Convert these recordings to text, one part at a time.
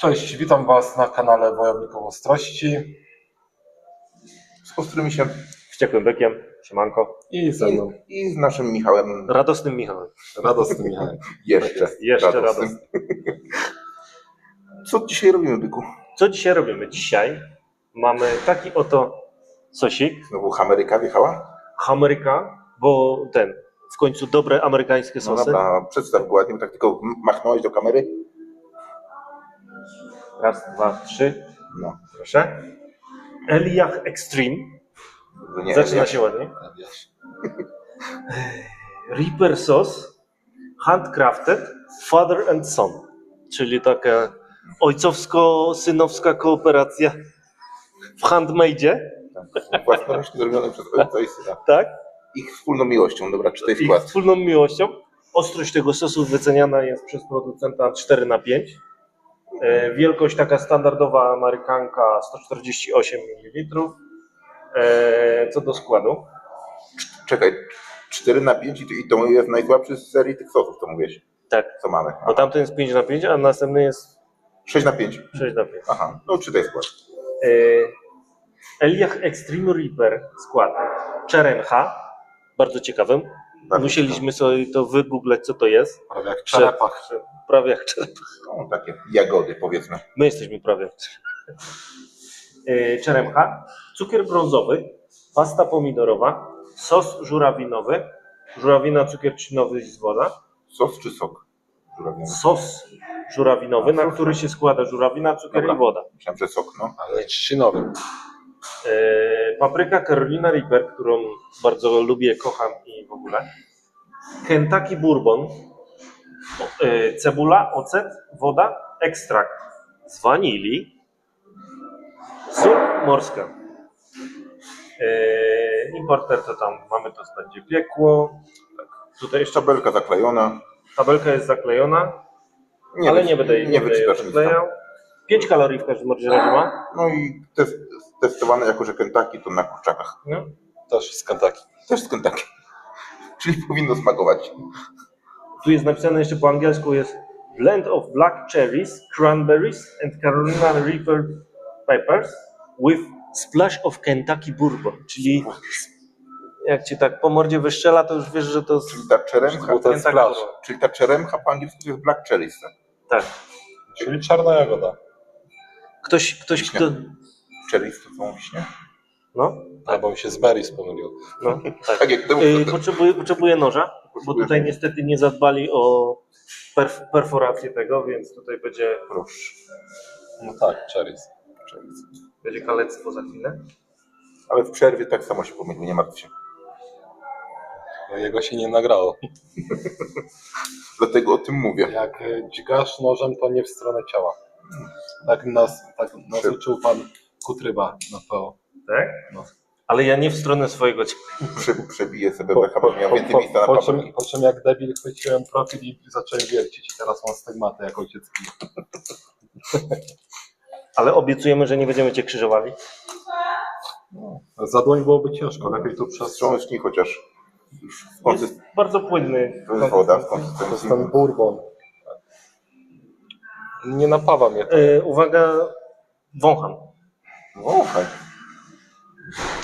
Cześć, witam Was na kanale Wojowników Ostrości z ostrymi się Wściekłym bykiem, siemanko. i ze mną i, i z naszym Michałem Radosnym Michałem. radosny Michał. jeszcze. Jeszcze radosnym. radosny. Co dzisiaj robimy, Byku? Co dzisiaj robimy? Dzisiaj mamy taki oto sosik, Znowu Ameryka wjechała? Ameryka, bo ten, w końcu dobre amerykańskie No sosy. dobra, przedstaw go ładnie, bo tak tylko machnąłeś do kamery. Raz, dwa, trzy, No, proszę. Eliach Extreme, nie. zaczyna się ładnie. Reaper Sauce, handcrafted, father and son, czyli taka ojcowsko-synowska kooperacja w handmade, Własnoręcznie zrobione przez ojca i syna. tak? Ich wspólną miłością. Dobra, czytaj ich skład. wspólną miłością. Ostrość tego sosu wyceniana jest przez producenta 4 na 5 E, Wielkość taka standardowa amerykanka 148 ml. E, Co do składu. Czekaj, 4 na 5 i to- jest najsłabszy z serii tych sosów, to mówisz. Tak, Co mamy? bo tamten jest 5 na 5 a następny jest 6 na 5. 6 na 5 Aha, no czytaj skład. E, Eliach Extreme Reaper skład. Czerencha, bardzo ciekawym. Bardzo Musieliśmy sobie to wygooglać, co to jest. Prawie jak czerepach. Prawie jak czerepa. No, takie jagody, powiedzmy. My jesteśmy prawie jak Yy, Czeremcha, cukier brązowy, pasta pomidorowa, sos żurawinowy, żurawina, cukier trzcinowy z woda, Sos czy sok? Żurawiowy. sos żurawinowy, na który się składa żurawina, cukier Dobra. i woda. Myślałem, że sok, no. Ale trzcinowy. Yy, papryka Carolina Reaper, którą bardzo lubię, kocham i w ogóle. Kentucky Bourbon, yy, cebula, ocet, woda, ekstrakt z wanilii, sól morska. Yy, importer to tam mamy, to będzie piekło. Tutaj jeszcze Szabelka zaklejona. tabelka jest zaklejona, ale wyci- nie będę jej nie nie będę jej. 5 kalorii w każdym razie ma. No i test, testowane jako, że Kentucky to na kurczakach. No. Też z Kentucky. Też z Kentucky. Czyli powinno smakować. Tu jest napisane jeszcze po angielsku jest blend of black cherries, cranberries and Carolina Reaper peppers with splash of Kentucky bourbon, czyli jak ci tak po mordzie wyszczela, to już wiesz, że to jest Czyli ta czeremcha, ten Kentucky splash. czyli ta czeremcha po angielsku to jest black cherries. tak? Tak. Czyli czarna jagoda. Ktoś, ktoś, Wiśnia. kto... Są wiśnie? No, Albo mi się z berries pomylił. no, tak. Tak jak to, Yy, potrzebuję, potrzebuję noża, bo tutaj niestety nie zadbali o perf perforację tego, więc tutaj będzie, proszę. No tak. Cherries. będzie kalectwo za chwilę. Ale w przerwie tak samo się pomylił, nie martw się. No jego się nie nagrało. Dlatego o tym mówię. Jak y, dźgasz nożem, to nie w stronę ciała. Tak nas, tak nas uczył pan Kutryba na PO. Tak? No. Ale ja nie w stronę swojego ciała. Prze, przebiję sobie becha, bo miał po, więcej miejsca na po, czym, po czym jak debil chwyciłem profil i zacząłem wiercić i teraz mam stygmatę jak ojciec. Ale obiecujemy, że nie będziemy cię krzyżowali. Za dłoń byłoby ciężko, lepiej tu przez... Wstrząśnij chociaż. Jest bardzo płynny. to jest woda w To jest konsystencji. ten bourbon. Nie napawa mnie to. E, uwaga, wącham. Wąchaj.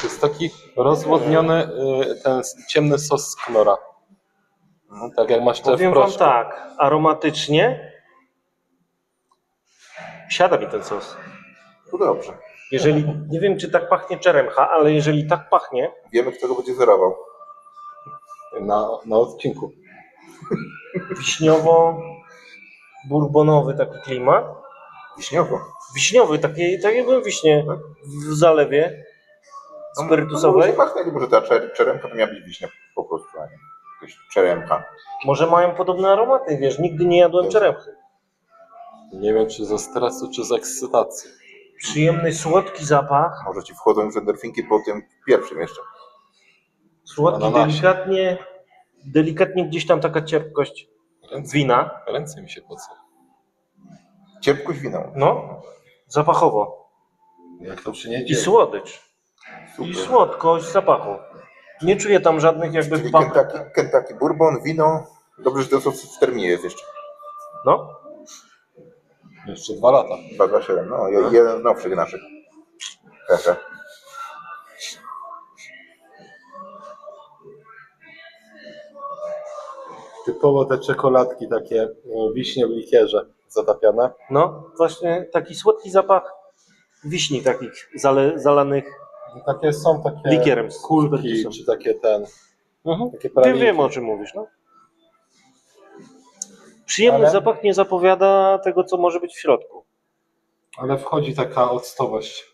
To jest taki rozwodniony y, ten ciemny sos z knora. No, tak jak masz te w Powiem wam proszku. tak, aromatycznie siada mi ten sos. To dobrze. Jeżeli, nie wiem czy tak pachnie czeremcha, ale jeżeli tak pachnie, Wiemy, kto go będzie zerował. Na, na odcinku. wiśniowo bourbonowy taki klimat, Wiśniowo. Wiśniowy, taki, tak jakby wiśnie w zalewie No, spirytusowej. No, może może ta czer, czeremka to miała być wiśnia po prostu, a nie jakaś czeremka. Może mają podobne aromaty, wiesz, nigdy nie jadłem czeremchy. Nie wiem, czy ze stresu, czy z ekscytacji. Przyjemny, słodki zapach, Może ci wchodzą już endorfinki po tym pierwszym jeszcze. słodki, Ananasie. delikatnie, delikatnie gdzieś tam taka cierpkość Ręce, wina, ręce mi się pocą. Cierpkość winą. no, zapachowo Jak to i słodycz, i Super. słodkość zapachu. Nie czuję tam żadnych jakby Czyli papryk. Kentucky, Kentucky Bourbon, wino. Dobrze, że ten sos w terminie jest jeszcze. No, Jeszcze dwa lata. 227, no je- jeden z nowszych naszych. Hehe. Typowo te czekoladki takie e, wiśnie w likierze zatapiane. No, właśnie taki słodki zapach wiśni takich zale, zalanych No Takie są takie likierem. z kulki, spertusem. czy takie ten, Mhm. takie Wiem, pralinki. wiem o czym mówisz, no. Przyjemny Ale- zapach nie zapowiada tego, co może być w środku. Ale wchodzi taka octowość.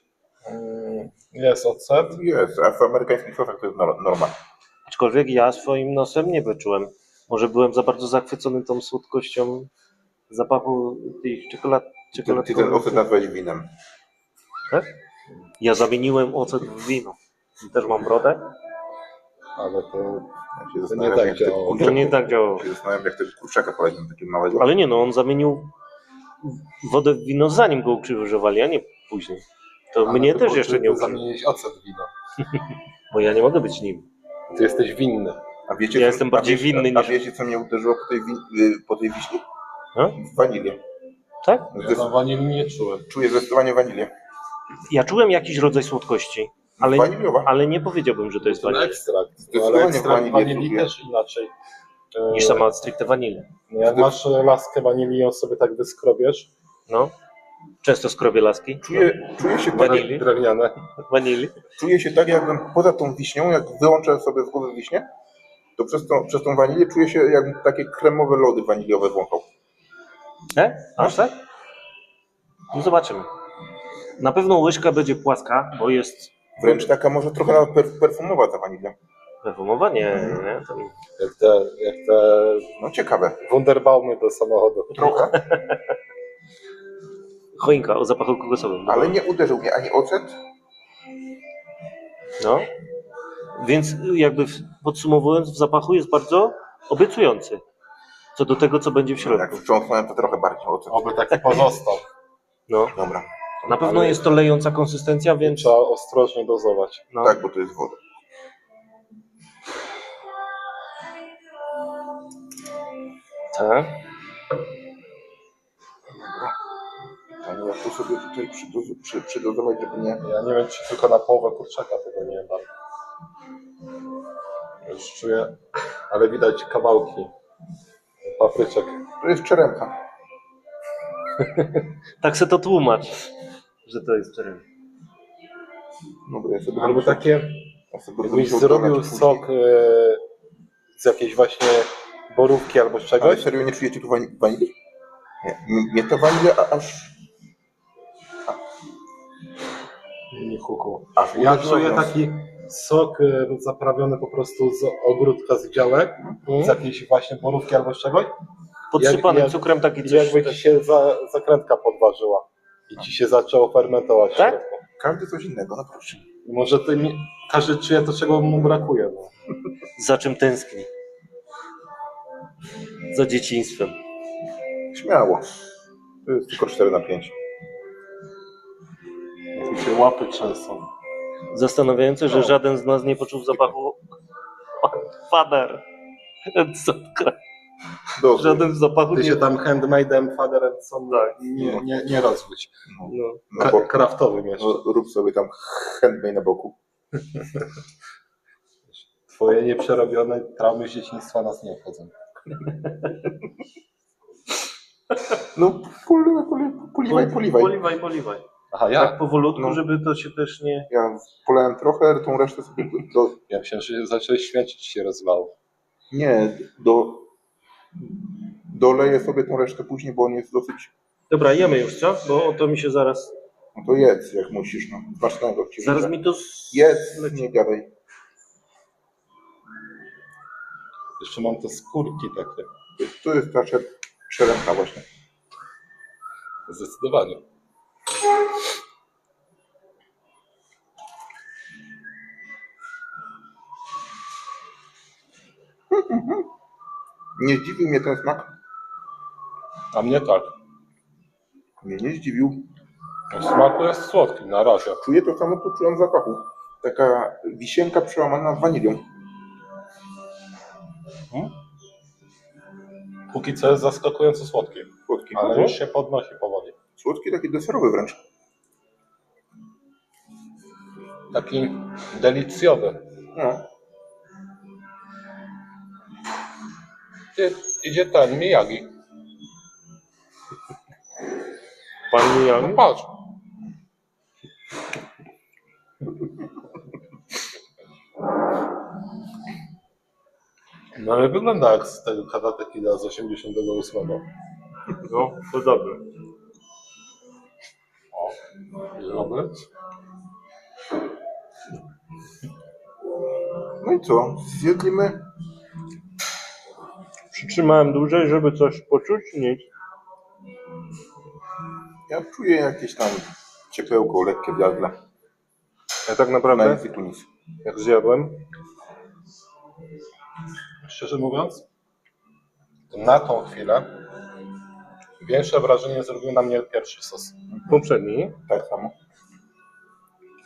Mm, Jest ocet. Jest, a w amerykańskich sosach to jest nor- norma. Aczkolwiek ja swoim nosem nie wyczułem. Może byłem za bardzo zachwycony tą słodkością zapachu tych czekolad. Ty, czekolad ty ten ocet nazwałeś winem. tak? Ja zamieniłem ocet w wino. Też mam brodę? Ale to Ja się nie zastanawiam, tak jak działało. To nie tak działało. się zastanawiam, jak tego kurczaka poradzić na takim małego. Ale nie no, on zamienił wodę w wino zanim go ukrzyżowali, a nie później. To ale mnie ty też jeszcze ty nie ukrzyżowali, zamieniłeś ocet w wino. bo ja nie mogę być nim. Ty jesteś winny. A wiecie, Ja co- jestem a bardziej wiecie- winny A niż- wiecie, co mnie uderzyło po tej, wi- po tej wiśni? No? Wanilię. Tak? Ja tam wanilii nie czułem. Czuję zdecydowanie wanilię. Ja czułem jakiś rodzaj słodkości, ale, Waniliowa. ale nie powiedziałbym, że to jest Ten wanilia. ekstrakt. No, Zdecydowanie ekstrakt wanilię wanilii czuję. też inaczej. E, niż sama stricte wanilii. Jak masz laskę wanilii, ją sobie tak wyskrobiesz. No. Często skrobię laski. Czuję, czuję, się tak, Wanilii. Drewniane. Wanilii. czuję się tak, jakbym poza tą wiśnią, jak wyłączę sobie z głowy wiśnię, to przez tą, przez tą wanilię czuję się, jakbym takie kremowe lody waniliowe wąchał. E? Aż tak? No zobaczymy. Na pewno łyżka będzie płaska, bo jest Wręcz taka może trochę nawet per, perfumowa ta wanilia. perfumowa? Nie, nie. To... Jak te, jak te No ciekawe. Wunderbaumy do samochodu. Trochę, Choinka o zapachu kokosowym. ale nie uderzył mnie ani ocet, No. Więc jakby w- podsumowując, w zapachu jest bardzo obiecujący. Co do tego, co będzie w jak środku. wstrząsnąłem, to trochę bardziej. Oby taki pozostał. No. Dobra, Na pewno Ale- jest to lejąca konsystencja, więc Trzeba ostrożnie dozować. no. tak, bo to jest woda. tak. Panie, jak to sobie tutaj przydoz- przy, przydozować, żeby nie... Ja nie wiem, czy tylko na połowę kurczaka tego nie dam. Już czuję, ale widać kawałki papryczek. To jest czeremka. Tak se to tłumacz, że to jest czerwone. Dobra, ja sobie Albo muszę- takie, ja sobie będę jakbyś zrobił sok e, z jakiejś właśnie borówki albo z Ale czegoś. serio nie czujecie tu wani- wanilii? Nie, mnie ta wanilia a- aż... Nie huku. aż Ja czuję w nos. taki sok e, zaprawiony po prostu z ogródka z działek, z jakiejś właśnie borówki albo z czegoś. Podsypany Jak- cukrem taki coś. jakby ci się za, zakrętka podważyła i ci się zaczęło fermentować. Tak? Każdy coś innego, no proszę. Może ty, każdy czuje to, czego mu brakuje. No. Za czym tęskni? Za dzieciństwem. Śmiało. To jest tylko 4 na 5. Tu się łapy trzęsą. Zastanawiające, że żaden z nas nie poczuł zapachu fader. Dobrze. Żaden zapachu Ty nie... się tam handmade'em, faderem są Tak. nie, nie, nie rozwódź. No. No, bo, kraftowym jeszcze. no, rób sobie tam handmade na boku. Twoje nieprzerobione traumy z dzieciństwa nas nie obchodzą. No, poliwaj, poliwaj, poliwaj. poliwaj. Poliwaj, Aha, Tak ja? powolutku, No. żeby to się też nie... Ja polałem trochę, tą resztę sobie do... Ja myślałem, że zacząłeś śmiać, ci się rozwało. Nie, do... Doleję sobie tą resztę później, bo on jest dosyć... Dobra, jemy już, co? Bo to mi się zaraz... No to jedz, jak musisz, no. Smacznego ci Zaraz mi to... Jedz, nie gadaj. Jeszcze mam te skórki takie. To jest ta czer- czeremka właśnie. Zdecydowanie. Nie zdziwił mnie ten smak. A mnie tak. Mnie nie zdziwił. W smaku jest słodki na razie. Czuję to samo, co czułem w zapachu. Taka wisienka przełamana wanilią. Póki co jest zaskakująco słodki. Słodki. Ale już się podnosi powoli. Słodki, taki deserowy wręcz. Taki delicjowy. No. Idzie ten Miyagi. Pan No patrz. No ale wygląda jak z tego Karate Kida z 88. No, to dobry. Dobry. no i co? Zjedliśmy Przytrzymałem dłużej, żeby coś poczuć? Nic. Ja czuję jakieś tam ciepełko lekkie w gardle. Ja tak Na naprawdę, Elfie Tunis. jak zjadłem, Szczerze mówiąc, na tą chwilę większe wrażenie zrobił na mnie pierwszy sos. poprzedni, Tak samo.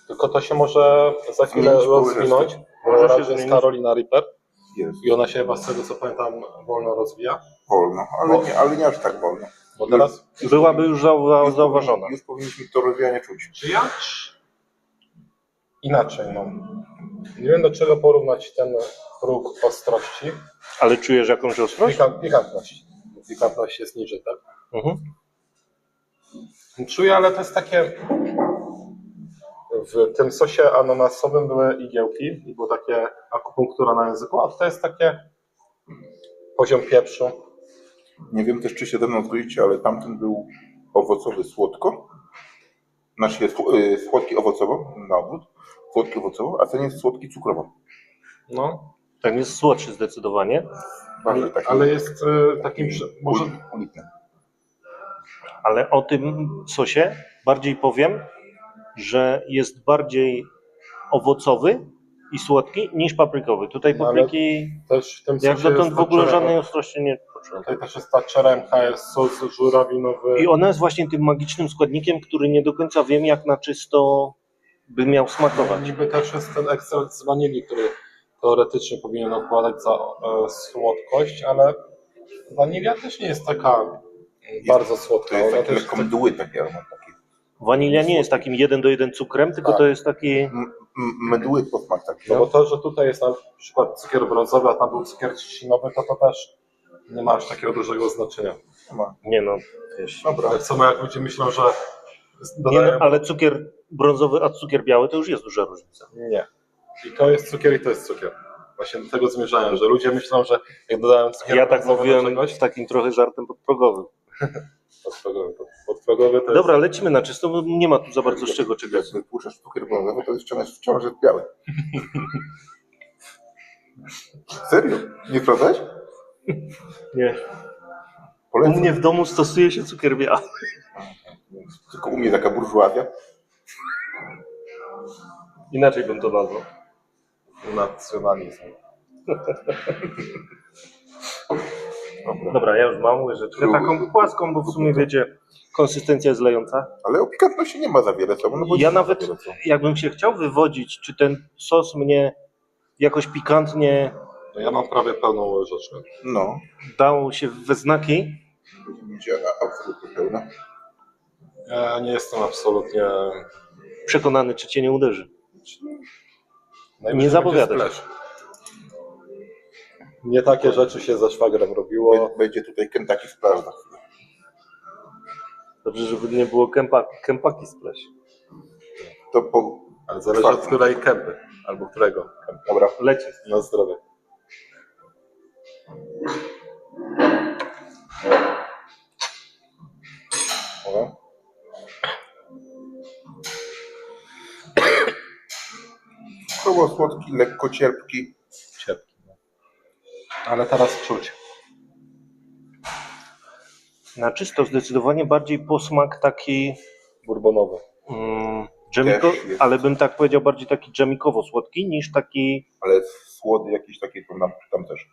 Tylko to się może za chwilę Zmienić rozwinąć. reszty. Może Może się się jest zmienić. Carolina Reaper Jest. i ona się chyba z tego co pamiętam wolno rozwija. Wolno, ale nie, ale nie aż tak wolno. Bo teraz byłaby już zauwa- zauważona. Już powinniśmy to rozwijanie czuć. Czy ja? Inaczej mam. Nie wiem do czego porównać ten próg ostrości. Ale czujesz jakąś ostrość? Pikant, pikantność. Pikantność jest niżej, tak? Mhm. Czuję, ale to jest takie. W tym sosie ananasowym były igiełki i było takie akupunktura na języku, a to jest takie poziom pieprzu. Nie wiem też, czy się ze mną zgodzicie, ale tamten był owocowy słodko. Znaczy jest sł- y, słodki owocowo, na odwrót. Słodki owocowo, a ten jest słodki cukrowo. No, Ten jest słodszy zdecydowanie, Bardzo taki ale jest y, takim. przy- Może. ulitny. ale o tym sosie bardziej powiem, że jest bardziej owocowy i słodki niż paprykowy. Tutaj No, papryki, Też w tym jak dotąd jest w ogóle żadnej ostrości nie poczułem. Tutaj też jest ta czeremka, jest sos żurawinowy. I ona jest właśnie tym magicznym składnikiem, który nie do końca wiem, jak na czysto by miał smakować. Niby też jest ten ekstrakt z wanilii, który teoretycznie powinien odpowiadać za e, słodkość, ale wanilia też nie jest taka bardzo To słodka. jest Ona taki lekko mdły taki aromat. Wanilia nie jest takim jeden do jeden cukrem, tylko Tak. to jest taki... M- m- mdły posmak taki. No bo to, że tutaj jest na przykład cukier brązowy, a tam był cukier trzcinowy, to to też nie ma aż takiego dużego znaczenia. Nie ma. Nie no, wiesz. Dobra. Tak samo jak ludzie myślą, że Nie dodają... no, ale cukier brązowy, a cukier biały to już jest duża różnica. Nie. I to jest cukier i to jest cukier. Właśnie do tego zmierzałem, że ludzie myślą, że jak dodają cukier Ja tak brązowy do mówiłem czegoś, z takim trochę żartem podprogowym. podprogowy, podprogowy to jest... Dobra, lecimy na czysto, bo nie ma tu za bardzo z czego czekać. Jak wypuszczasz cukier brązowy, to jeszcze jest wciąż jest biały. Serio? Nie sprawdzałeś? Nie. U Polecam. mnie w domu stosuje się cukier biały. Tylko u mnie taka burżuazja. Inaczej bym to nazwał. nacjonalizm. Dobra. Dobra, ja już mam łyżeczkę taką płaską, bo w sumie wiecie, konsystencja jest lejąca. Ale o pikantności nie ma za wiele. Co? No bo Ja nie nawet, jakbym się chciał wywodzić, czy ten sos mnie jakoś pikantnie No ja mam prawie pełną łyżeczkę. No. dał się we znaki, Będzie absolutnie pełna. Ja nie jestem absolutnie... przekonany, czy cię nie uderzy. najwyżej Nie zapowiadać. będzie splash. Nie takie rzeczy się ze szwagrem robiło. Bę- Będzie tutaj Kentucky Splash za chwilę. Dobrze, żeby nie było kępa, kępaki splash. To po... Ale zależy od której kępy. Albo którego. kępy. Dobra. Leci. Na zdrowie. Dobra. Koło słodki, lekko cierpki. Ale teraz czuć. Na czysto zdecydowanie bardziej posmak taki Bourbonowy. mm, dżemiko, Też jest. ale bym tak powiedział bardziej taki dżemikowo-słodki niż taki Ale słody jakieś takie to nam, tam też.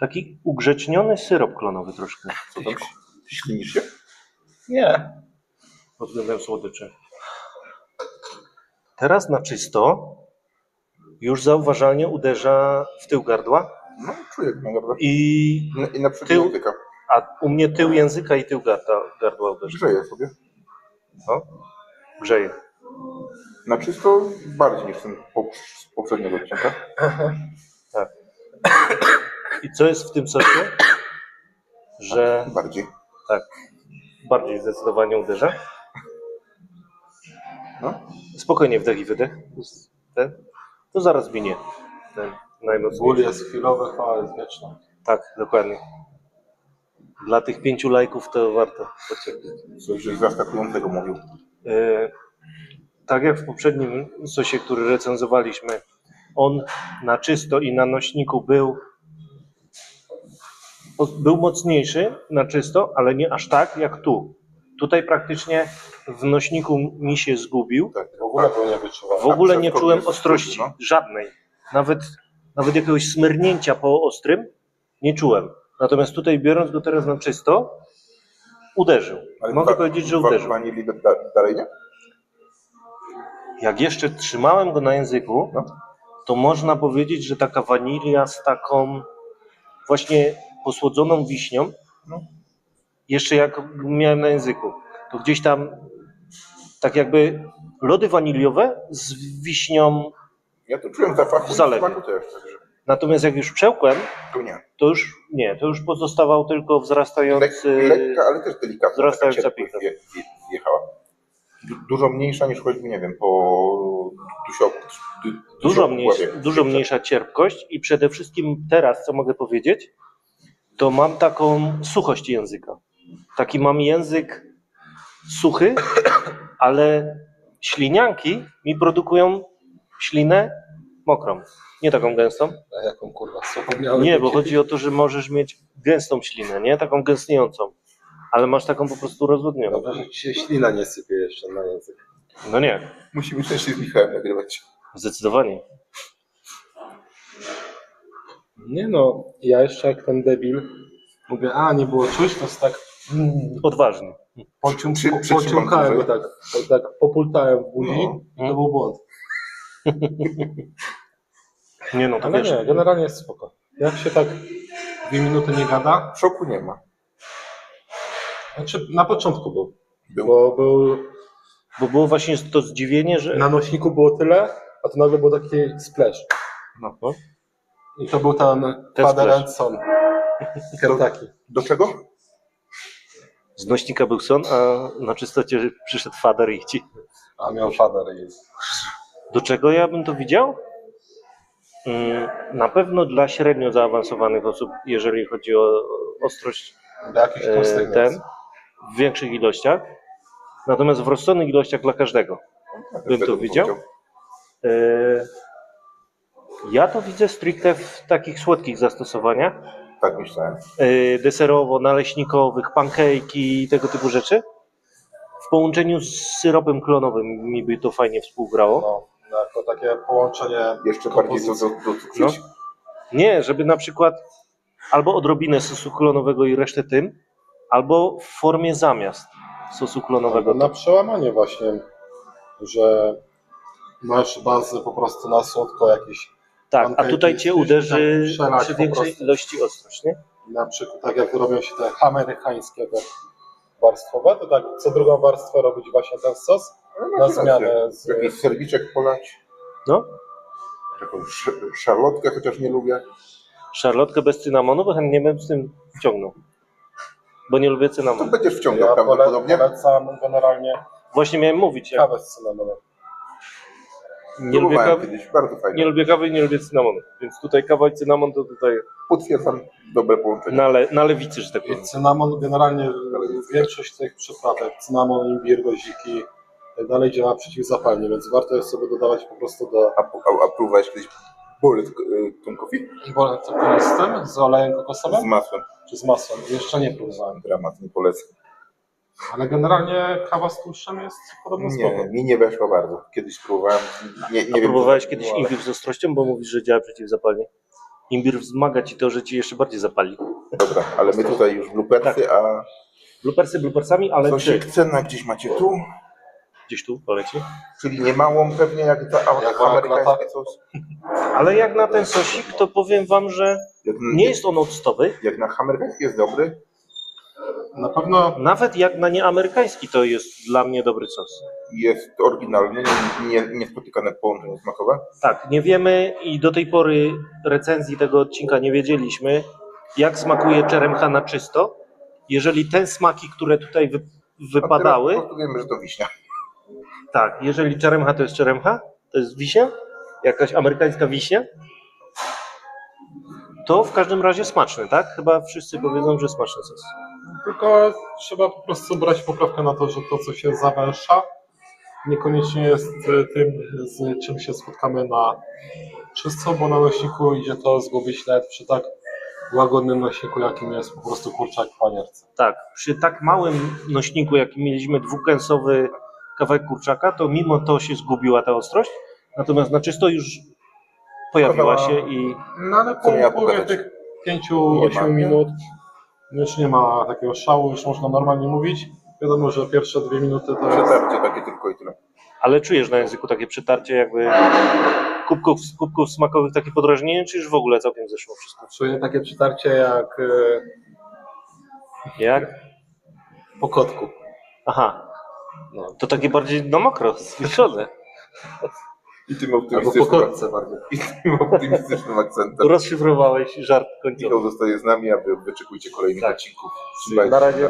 taki ugrzeczniony syrop klonowy troszkę Co tam? Ślinisz się? Nie. pod względem słodyczy. Teraz na czysto już zauważalnie uderza w tył gardła No, czuję go naprawdę. I, I na, i na przykład Tył- języka. a u mnie tył języka i tył gardła, gardła uderzył. Grzeje sobie. No, grzeje. Na czysto bardziej niż ten z poprzedniego odcinka. Tak. I co jest w tym sosie? Że Bardziej. tak, bardziej zdecydowanie uderza. No. Spokojnie wdech i wydech. Ten. To zaraz minie. Ten Ból najmocniejszy. jest chwilowy, chwała jest wieczna. Tak, dokładnie. Dla tych pięciu lajków to warto pocierpieć. Coś zaskakującego mówił. E, tak jak w poprzednim sosie, który recenzowaliśmy, on na czysto i na nośniku był był mocniejszy na czysto, ale nie aż tak jak tu. Tutaj praktycznie w nośniku mi się zgubił. Tak. W ogóle nie. W ogóle nie czułem ostrości, żadnej. Nawet, nawet jakiegoś smyrnięcia po ostrym nie czułem. Natomiast tutaj biorąc go teraz na czysto, uderzył. Ale Mogę wa- powiedzieć, że wa- uderzył. Wanilii da, da, dalej nie? Jak jeszcze trzymałem go na języku, No. to można powiedzieć, że taka wanilia z taką właśnie posłodzoną wiśnią, No. jeszcze jak miałem na języku, to gdzieś tam tak jakby lody waniliowe z wiśnią, Ja to czułem zapachu W zalewie. smaku też. Także natomiast jak już przełkłem, to nie. to już nie, to już pozostawał tylko Lek, wzrastający, lekka, ale też delikatna. wzrastająca taka cierpkość wje- wje- Wjechała. Du, dużo mniejsza niż choćby, nie wiem, po dusioku. Du, dużo, dusioku mniejsza, głowie. dużo mniejsza cierpkość i przede wszystkim teraz, co mogę powiedzieć, to mam taką suchość języka. Taki mam język suchy, ale ślinianki mi produkują ślinę mokrą. Nie taką gęstą. A jaką kurwa miałem. Nie, bo chodzi o to, że możesz mieć gęstą ślinę, nie? Taką gęstniejącą. Ale masz taką po prostu rozwodnioną. Dobrze, że ci się ślina nie sypie jeszcze na język. No nie, Musimy też się z Michałem nagrywać. zdecydowanie. Nie no, ja jeszcze jak ten debil mówię, a nie było czuć, to jest tak Odważny. pociąg, Przy- po, przytrzymam pociąkałem go dłużej. tak, tak, popultałem w buzi No. i to był błąd. Nie no, to Ale wiesz, nie, generalnie jest spoko. Jak się tak dwie minuty nie gada, Szoku nie ma. znaczy na początku był, Był. bo był, bo było właśnie to zdziwienie, że na nośniku było tyle, a to nagle był taki splash. No. I to był ten Ten Father splash. and Son. Kentucky. Do czego? Z nośnika był son, a na czystocie przyszedł fader i ci. A miał Father i Do czego ja bym to widział? Mm, Na pewno dla średnio zaawansowanych osób, jeżeli chodzi o ostrość e, ten, w większych ilościach. Natomiast w rozsądnych ilościach dla każdego. Bym to widział? E, Ja to widzę stricte w takich słodkich zastosowaniach. Tak myślałem. e, deserowo, naleśnikowych, pancake'i i tego typu rzeczy. W połączeniu z syropem klonowym mi by to fajnie współgrało. No, jako takie połączenie Jeszcze bardziej to do, do, No. Nie, żeby na przykład albo odrobinę sosu klonowego i resztę tym, albo w formie zamiast sosu klonowego. Na przełamanie właśnie, że masz bazę po prostu na słodko jakiś, Tak, a tutaj cię uderzy tak przy większej ilości ostrość, nie? na przykład tak jak robią się te amerykańskie te warstwowe, to tak co drugą warstwę robić właśnie ten sos No, na masz zmianę z, Jakiś serwiczek polać. No, Taką sz- szarlotkę chociaż nie lubię. szarlotkę bez cynamonu, bo chętnie bym z tym wciągnął. Bo nie lubię To cynamonu. będziesz wciągał ja prawdopodobnie. polecam generalnie Właśnie miałem mówić, jak kawę z cynamonem. Nie lubię, kawy, kiedyś, bardzo fajnie. nie lubię kawy i nie lubię cynamonu. Więc tutaj kawa i cynamon to tutaj Potwierdzam dobre połączenie. na, le, na lewicy, że tak I powiem. cynamon generalnie większość tych przyprawek, cynamon, imbir, goziki tak dalej działa przeciwzapalnie, więc warto jest sobie dodawać po prostu do A, a, a próbowałeś kiedyś bullet y, tą to z tym, z olejem Z kokosowym masłem. czy z masłem? Jeszcze nie próbowałem. Dramat, nie polecam. Ale generalnie kawa z tłuszczem jest podobno spoko. Nie, mi nie weszło bardzo. Kiedyś próbowałem. Nie, nie A wiem, próbowałeś to kiedyś imbir z ostrością, bo mówisz, że działa przeciwzapalnie? Imbir wzmaga ci to, że ci jeszcze bardziej zapali. Dobra, ale my tutaj już blupersy, a Blupersy blupersami, ale czy Sosik cena gdzieś macie tu. gdzieś tu poleci. Czyli nie małą pewnie jak ta a- Jak amerykański lata- sos. Ale jak na ten sosik, to powiem wam, że Jak, nie jest on octowy. jak na amerykański jest dobry, Na pewno Nawet jak na nieamerykański to jest dla mnie dobry sos. jest oryginalny, nie, nie, niespotykane połączenie smakowe. Tak, nie wiemy i do tej pory recenzji tego odcinka nie wiedzieliśmy, jak smakuje czeremcha na czysto. Jeżeli te smaki, które tutaj wy, A wypadały, teraz po prostu wiemy, że to wiśnia. tak, jeżeli czeremcha to jest czeremcha, to jest wiśnia, jakaś amerykańska wiśnia, to w każdym razie smaczny, tak? Chyba wszyscy powiedzą, że smaczny sos. Tylko trzeba po prostu brać poprawkę na to, że to, co się zawęsza, niekoniecznie jest e, tym, z czym się spotkamy na czysto, bo na nośniku idzie to zgubić nawet przy tak łagodnym nośniku, jakim jest po prostu kurczak w panierce. Tak, przy tak małym nośniku, jaki mieliśmy dwukęsowy kawałek kurczaka, to mimo to się zgubiła ta ostrość, natomiast na czysto już pojawiła się i No ale Co po upływie tych 5-8 Nie ma, nie? minut już nie ma takiego szału, już można normalnie mówić. Wiadomo, że pierwsze dwie minuty to jest Przetarcie takie tylko i tyle. ale czujesz na języku takie przetarcie jakby kubków, kubków smakowych, takie podrażnienie, czy już w ogóle całkiem zeszło wszystko? czuję takie przytarcie jak e, Jak? po kotku. Aha, No. to takie bardziej na mokro, zwieszone. I tym optymistycznym, i tym optymistycznym akcentem. Rozszyfrowałeś żart końcowy. Michał zostaje z nami, a wy wyczekujcie kolejnych Tak. odcinków. Na razie,